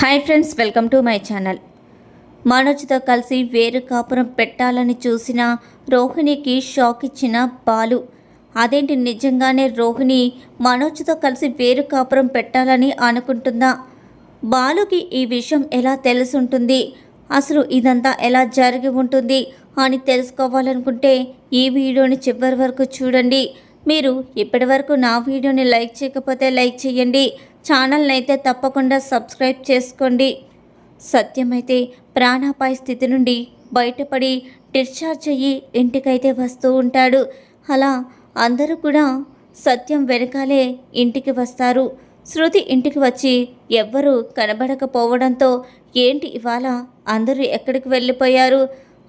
Hi friends welcome to my channel మనోజ్తో కలిసి వేరు కాపురం పెట్టాలని చూసిన రోహిణికి షాక్ ఇచ్చిన బాలు. అదేంటి నిజంగానే రోహిణి మనోజ్తో కలిసి వేరు కాపురం పెట్టాలని అనుకుంటుందా? బాలుకి ఈ విషయం ఎలా తెలుసుంటుంది? అసలు ఇదంతా ఎలా జరిగి ఉంటుంది అని తెలుసుకోవాలనుకుంటే ఈ వీడియోని చివరి వరకు చూడండి. మీరు ఇప్పటివరకు నా వీడియోని లైక్ చేయకపోతే లైక్ చేయండి. ఛానల్ని అయితే తప్పకుండా సబ్స్క్రైబ్ చేసుకోండి. సత్యమైతే ప్రాణాపాయ స్థితి నుండి బయటపడి డిశ్చార్జ్ అయ్యి ఇంటికైతే వస్తూ ఉంటాడు. అలా అందరూ కూడా సత్యం వెనకాలే ఇంటికి వస్తారు. శృతి ఇంటికి వచ్చి ఎవ్వరూ కనబడకపోవడంతో ఏంటి ఇవాళ అందరూ ఎక్కడికి వెళ్ళిపోయారు?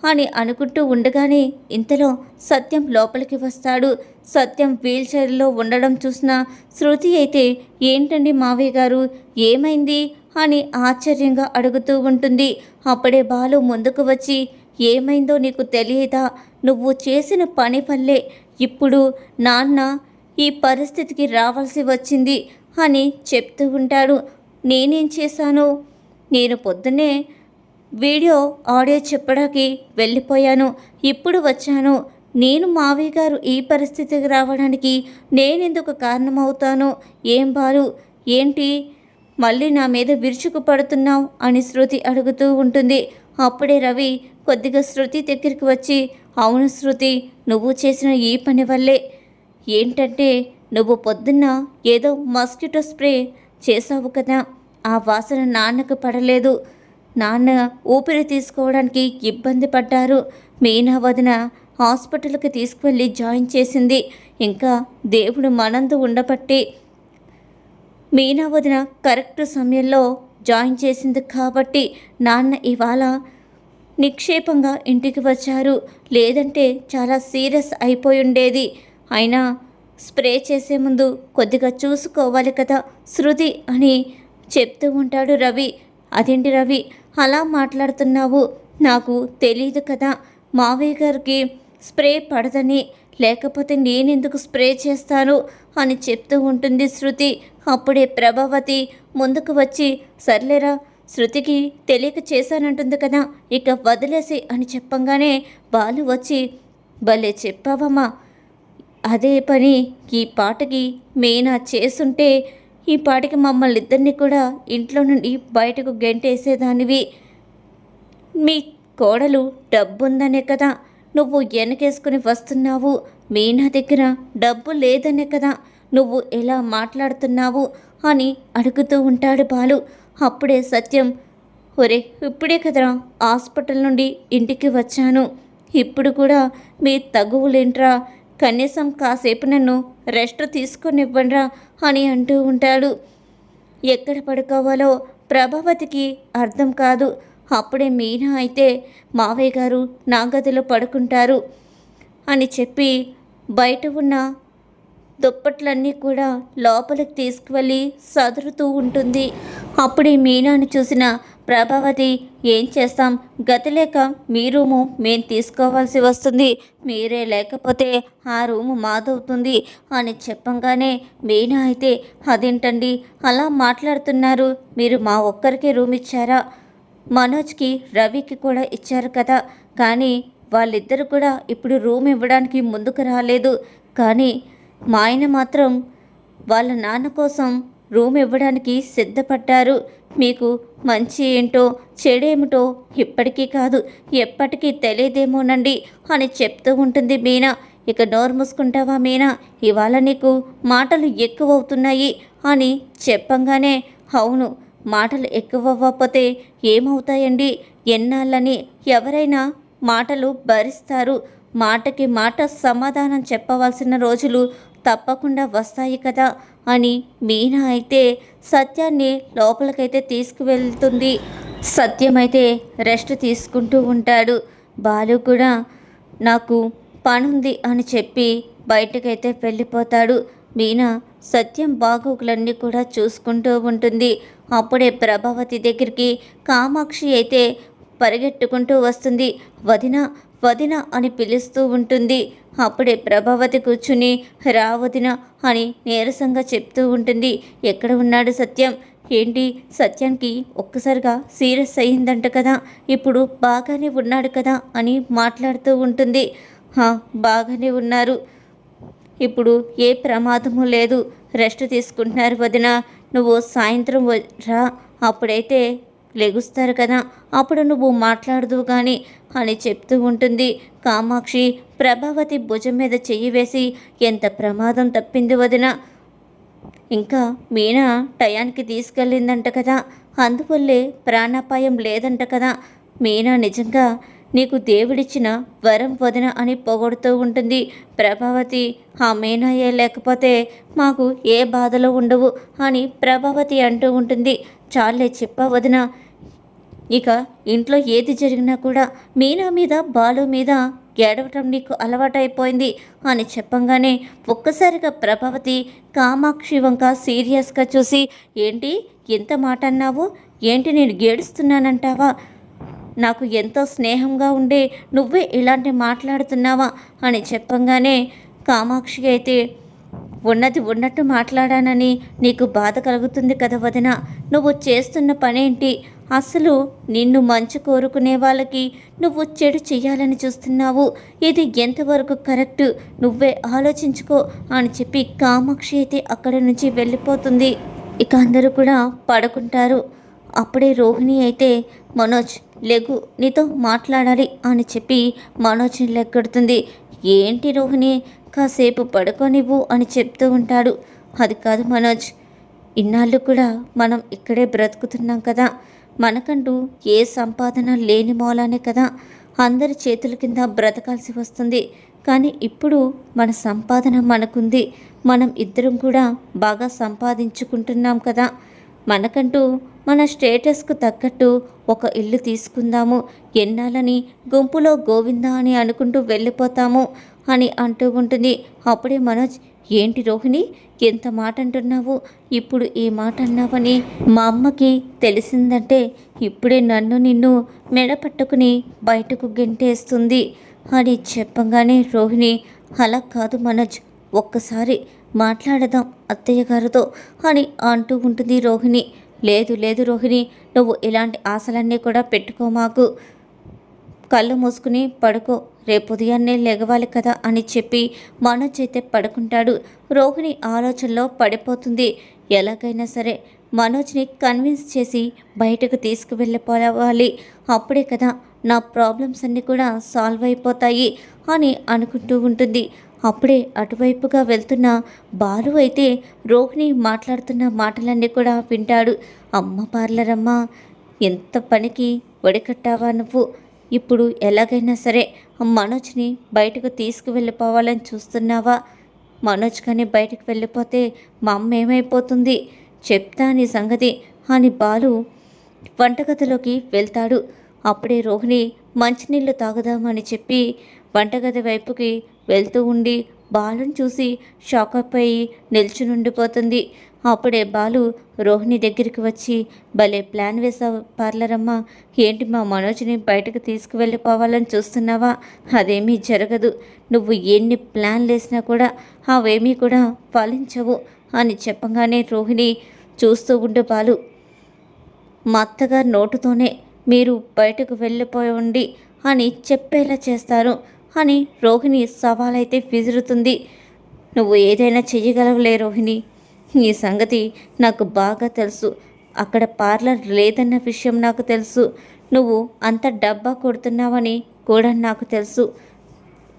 అని అనుకుంటూ ఉండగానే ఇంతలో సత్యం లోపలికి వస్తాడు. సత్యం వీల్చైర్లో ఉండడం చూసిన శృతి అయితే ఏంటండి మావయ్య గారు? ఏమైంది? అని ఆశ్చర్యంగా అడుగుతూ ఉంటుంది. అప్పుడే బాలు ముందుకు వచ్చి ఏమైందో నీకు తెలియదా? నువ్వు చేసిన పని పల్లే ఇప్పుడు నాన్న ఈ పరిస్థితికి రావాల్సి వచ్చింది అని చెప్తూ ఉంటాడు. నేనేం చేశాను? నేను పొద్దున్నే వీడియో ఆడియో చెప్పడానికి వెళ్ళిపోయాను. ఇప్పుడు వచ్చాను. నేను మావయ్య గారు ఈ పరిస్థితికి రావడానికి నేనెందుకు కారణమవుతాను? ఏం బాలు? ఏంటి? మళ్ళీ నా మీద విరుచుకు పడుతున్నావు? అని శృతి అడుగుతూ ఉంటుంది. అప్పుడే రవి కొద్దిగా శృతి దగ్గరికి వచ్చి అవును శృతి నువ్వు చేసిన ఈ పని వల్లే. ఏంటంటే నువ్వు పొద్దున్న ఏదో మస్కిటో స్ప్రే చేసావు కదా. ఆ వాసన నాన్నకు పడలేదు. నాన్న ఊపిరి తీసుకోవడానికి ఇబ్బంది పడ్డారు. మీనా వదిన హాస్పిటల్కి తీసుకువెళ్ళి జాయిన్ చేసింది. ఇంకా దేవుడు మనందు ఉండబట్టి. మీనా వదిన కరెక్ట్ సమయంలో జాయిన్ చేసింది కాబట్టి నాన్న ఇవాళ నిక్షేపంగా ఇంటికి వచ్చారు. లేదంటే చాలా సీరియస్ అయిపోయి ఉండేది. అయినా స్ప్రే చేసే ముందు కొద్దిగా చూసుకోవాలి కదా శృతి అని చెప్తూ ఉంటాడు రవి. అదేంటి రవి? అలా మాట్లాడుతున్నావు. నాకు తెలియదు కదా. మావయ్య గారికి స్ప్రే పడదని. లేకపోతే నేనెందుకు స్ప్రే చేస్తాను? అని చెప్తూ ఉంటుంది శృతి. అప్పుడే ప్రభావతి ముందుకు వచ్చి సర్లేరా శృతికి తెలియక చేశానంటుంది కదా. ఇక వదిలేసి అని చెప్పంగానే బాలు వచ్చి భలే చెప్పావమ్మా. అదే పని ఈ పాటకి మీనా చేసుంటే ఈ పాటికి మమ్మల్ని ఇద్దరిని కూడా ఇంట్లో నుండి బయటకు గెంటేసేదానివి. మీ కోడలు డబ్బుందనే కదా నువ్వు వెనకేసుకుని వస్తున్నావు. మీనా దగ్గర డబ్బు లేదనే కదా నువ్వు ఎలా మాట్లాడుతున్నావు అని అడుగుతూ ఉంటాడు బాలు. అప్పుడే సత్యం ఒరే ఇప్పుడే కదరా హాస్పిటల్ నుండి ఇంటికి వచ్చాను. ఇప్పుడు కూడా మీ తగువులేంట్రా? కనీసం కాసేపు నన్ను రెస్ట్ తీసుకొనివ్వండిరా అని అంటూ ఉంటాడు. ఎక్కడ పడుకోవాలో ప్రభావతికి అర్థం కాదు. అప్పుడే మీనా అయితే మావయ్య గారు నా గదిలో పడుకుంటారు అని చెప్పి బయట ఉన్న దుప్పట్లన్నీ కూడా లోపలికి తీసుకువెళ్ళి సదురుతూ ఉంటుంది. అప్పుడే మీనాని చూసిన ప్రభావతి ఏం చేస్తాం? గతి లేక మీ రూము మేము తీసుకోవాల్సి వస్తుంది. మీరే లేకపోతే ఆ రూము మాదవుతుంది అని చెప్పంగానే మీనా అయితే అదేంటండి? అలా మాట్లాడుతున్నారు. మీరు మా ఒక్కరికే రూమ్ ఇచ్చారా? మనోజ్కి రవికి కూడా ఇచ్చారు కదా. కానీ వాళ్ళిద్దరు కూడా ఇప్పుడు రూమ్ ఇవ్వడానికి ముందుకు రాలేదు. కానీ మా ఆయన మాత్రం వాళ్ళ నాన్న కోసం రూమ్ ఇవ్వడానికి సిద్ధపడ్డారు. మీకు మంచి ఏంటో చెడేమిటో ఇప్పటికీ కాదు ఎప్పటికీ తెలియదేమోనండి అని చెప్తూ ఉంటుంది మీనా. ఇక నోరు మూసుకుంటావా మీనా? ఇవాళ నీకు మాటలు ఎక్కువ అవుతున్నాయి అని చెప్పంగానే అవును మాటలు ఎక్కువ అవ్వకపోతే ఏమవుతాయండి? ఎన్నాళ్ళని ఎవరైనా మాటలు భరిస్తారు. మాటకి మాట సమాధానం చెప్పవలసిన రోజులు తప్పకుండా వస్తాయి కదా. అని మీనా అయితే సత్యాన్ని లోపలికైతే తీసుకువెళ్తుంది. సత్యం అయితే రెస్ట్ తీసుకుంటూ ఉంటాడు. బాలు కూడా నాకు పనుంది అని చెప్పి బయటకైతే వెళ్ళిపోతాడు. మీనా సత్యం బాగోగులన్నీ కూడా చూసుకుంటూ ఉంటుంది. అప్పుడే ప్రభావతి దగ్గరికి కామాక్షి అయితే పరిగెట్టుకుంటూ వస్తుంది. వదిన వదిన అని పిలుస్తూ ఉంటుంది. అప్పుడే ప్రభావతి కూర్చుని రావదిన అని నీరసంగా చెప్తూ ఉంటుంది. ఎక్కడ ఉన్నాడు సత్యం? ఏంటి? సత్యానికి ఒక్కసారిగా సీరియస్ అయ్యిందంట కదా. ఇప్పుడు బాగానే ఉన్నాడు కదా అని మాట్లాడుతూ ఉంటుంది. బాగానే ఉన్నారు. ఇప్పుడు ఏ ప్రమాదము లేదు. రెస్ట్ తీసుకుంటున్నారు వదిన. నువ్వు సాయంత్రం రా. అప్పుడైతే లెగుస్తారు కదా. అప్పుడు నువ్వు మాట్లాడదు కానీ అని చెప్తూ ఉంటుంది. కామాక్షి ప్రభావతి భుజం మీద చెయ్యి వేసి ఎంత ప్రమాదం తప్పింది వదిన. ఇంకా మీనా టయానికి తీసుకెళ్ళిందంట కదా. అందువల్లే ప్రాణాపాయం లేదంట కదా. మీనా నిజంగా నీకు దేవుడిచ్చిన వరం వదిన అని పొగడుతూ ఉంటుంది. ప్రభావతి ఆ మీనాయే లేకపోతే మాకు ఏ బాధలు ఉండవు అని ప్రభావతి అంటూ ఉంటుంది. చాలే చెప్పా వదిన. ఇక ఇంట్లో ఏది జరిగినా కూడా మీనా మీద బాలు మీద ఏడవటం నీకు అలవాటైపోయింది అని చెప్పంగానే ఒక్కసారిగా ప్రభావతి కామాక్షి వంక సీరియస్గా చూసి ఏంటి? ఎంత మాట అన్నావు? ఏంటి నేను గేడుస్తున్నానంటావా నాకు ఎంతో స్నేహంగా ఉండే నువ్వే ఇలాంటి మాట్లాడుతున్నావా? అని చెప్పంగానే కామాక్షి అయితే ఉన్నది ఉన్నట్టు మాట్లాడానని నీకు బాధ కలుగుతుంది కదా వదిన. నువ్వు చేస్తున్న పనేంటి? అసలు నిన్ను మంచి కోరుకునే వాళ్ళకి నువ్వు చెడు చేయాలని చూస్తున్నావు. ఇది ఎంతవరకు కరెక్ట్? నువ్వే ఆలోచించుకో అని చెప్పి కామాక్షి అయితే అక్కడి నుంచి వెళ్ళిపోతుంది. ఇక అందరూ కూడా పడుకుంటారు. అప్పుడే రోహిణి అయితే మనోజ్ లెగు నీతో మాట్లాడాలి అని చెప్పి మనోజ్ని లెక్కెడుతుంది ఏంటి రోహిణి? కాసేపు పడుకోనివ్వు అని చెప్తూ ఉంటాడు. అది కాదు మనోజ్. ఇన్నాళ్ళు కూడా మనం ఇక్కడే బ్రతుకుతున్నాం కదా. మనకంటూ ఏ సంపాదన లేని మూలానే కదా. అందరి చేతుల కింద బ్రతకాల్సి వస్తుంది. కానీ ఇప్పుడు మన సంపాదన మనకుంది. మనం ఇద్దరం కూడా బాగా సంపాదించుకుంటున్నాం కదా. మనకంటూ మన స్టేటస్కు తగ్గట్టు ఒక ఇల్లు తీసుకుందాము. ఎన్నాలని గుంపులో గోవిందా అని అనుకుంటూ వెళ్ళిపోతాము అని అంటూ ఉంటుంది. అప్పుడే మనోజ్ ఏంటి రోహిణి ఎంత మాట అంటున్నావు ఇప్పుడు ఈ మాట అన్నావని మా అమ్మకి తెలిసిందంటే ఇప్పుడే నన్ను నిన్ను మెడ పట్టుకుని బయటకు గెంటేస్తుంది అని చెప్పంగానే రోహిణి అలా కాదు మనోజ్ ఒక్కసారి మాట్లాడదాం అత్తయ్య గారితో అని అంటూ ఉంటుంది రోహిణి. లేదు లేదు రోహిణి నువ్వు ఇలాంటి ఆశలన్నీ కూడా పెట్టుకో మాకు. కళ్ళు మూసుకుని పడుకో రేపు ఉదయాన్నే లెగవాలి కదా అని చెప్పి మనోజ్ అయితే పడుకుంటాడు. రోహిణి ఆలోచనలో పడిపోతుంది. ఎలాగైనా సరే మనోజ్ని కన్విన్స్ చేసి బయటకు తీసుకువెళ్ళిపోవాలి. అప్పుడే కదా నా ప్రాబ్లమ్స్ అన్నీ కూడా సాల్వ్ అయిపోతాయి అని అనుకుంటూ ఉంటుంది. అప్పుడే అటువైపుగా వెళ్తున్న బాలు అయితే రోహిణి మాట్లాడుతున్న మాటలన్నీ కూడా వింటాడు. అమ్మ పార్లరమ్మ ఎంత పనికి ఒడికట్టావా నువ్వు? ఇప్పుడు ఎలాగైనా సరే మనోజ్ని బయటకు తీసుకువెళ్ళిపోవాలని చూస్తున్నావా? మనోజ్ కానీ బయటకు వెళ్ళిపోతే మా అమ్మ ఏమైపోతుంది? చెప్తా నీ సంగతి అని బాలు వంటగదిలోకి వెళ్తాడు. అప్పుడే రోహిణి మంచినీళ్ళు తాగుదామని చెప్పి వంటగది వైపుకి వెళ్తూ ఉండి బాలుని చూసి షాక్ అయిపోయి నిల్చునుండిపోతుంది అప్పుడే బాలు రోహిణి దగ్గరికి వచ్చి భలే ప్లాన్ వేసావు పార్లరమ్మ. ఏంటి మా మనోజ్ని బయటకు తీసుకువెళ్ళిపోవాలని చూస్తున్నావా? అదేమీ జరగదు. నువ్వు ఎన్ని ప్లాన్లు వేసినా కూడా అవేమీ కూడా ఫలించవు అని చెప్పగానే రోహిణి చూస్తూ ఉండు బాలు. మా అత్తగారు నోటుతోనే మీరు బయటకు వెళ్ళిపోయండి అని చెప్పేలా చేస్తారు. అని రోహిణి సవాలైతే విసురుతుంది. నువ్వు ఏదైనా చెయ్యగలవులే రోహిణి. ఈ సంగతి నాకు బాగా తెలుసు. అక్కడ పార్లర్ లేదన్న విషయం నాకు తెలుసు. నువ్వు అంత డబ్బా కొడుతున్నావని కూడా నాకు తెలుసు.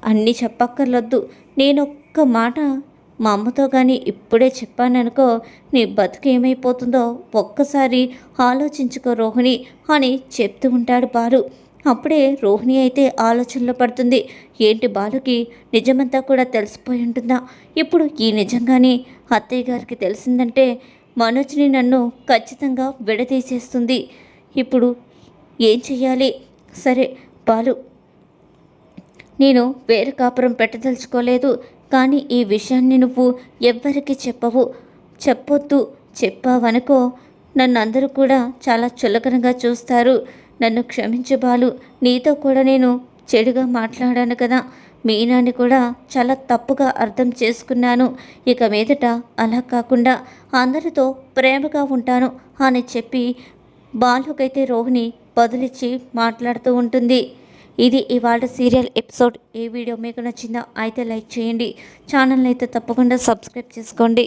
అన్నీ చెప్పక్కర్లొద్దు. నేను ఒక్క మాట మా అమ్మతో కానీ ఇప్పుడే చెప్పాననుకో నీ బతుకు ఏమైపోతుందో ఒక్కసారి ఆలోచించుకో రోహిణి అని చెప్తూ ఉంటాడు బాలు. అప్పుడే రోహిణి అయితే ఆలోచనలో పడుతుంది. ఏంటి బాలుకి? నిజమంతా కూడా తెలిసిపోయి ఉంటుందా? ఇప్పుడు ఈ నిజంగానే అత్తయ్య గారికి తెలిసిందంటే మనోజ్ని నన్ను ఖచ్చితంగా విడదీసేస్తుంది. ఇప్పుడు ఏం చెయ్యాలి? సరే బాలు. నేను వేరే కాపురం పెట్టదలుచుకోలేదు. కానీ ఈ విషయాన్ని నువ్వు ఎవ్వరికీ చెప్పవు. చెప్పొద్దు. చెప్పావనుకో నన్ను అందరూ కూడా చాలా చులకనగా చూస్తారు. నన్ను క్షమించు బాలు. నీతో కూడా నేను చెడుగా మాట్లాడాను కదా. మీనాని కూడా చాలా తప్పుగా అర్థం చేసుకున్నాను. ఇక మీదట అలా కాకుండా అందరితో ప్రేమగా ఉంటాను అని చెప్పి బాలుకైతే రోహిణి బదులిచ్చి మాట్లాడుతూ ఉంటుంది. ఇది ఇవాళ సీరియల్ ఎపిసోడ్. ఈ వీడియో మీకు నచ్చిందా? అయితే లైక్ చేయండి. ఛానల్ని అయితే తప్పకుండా సబ్స్క్రైబ్ చేసుకోండి.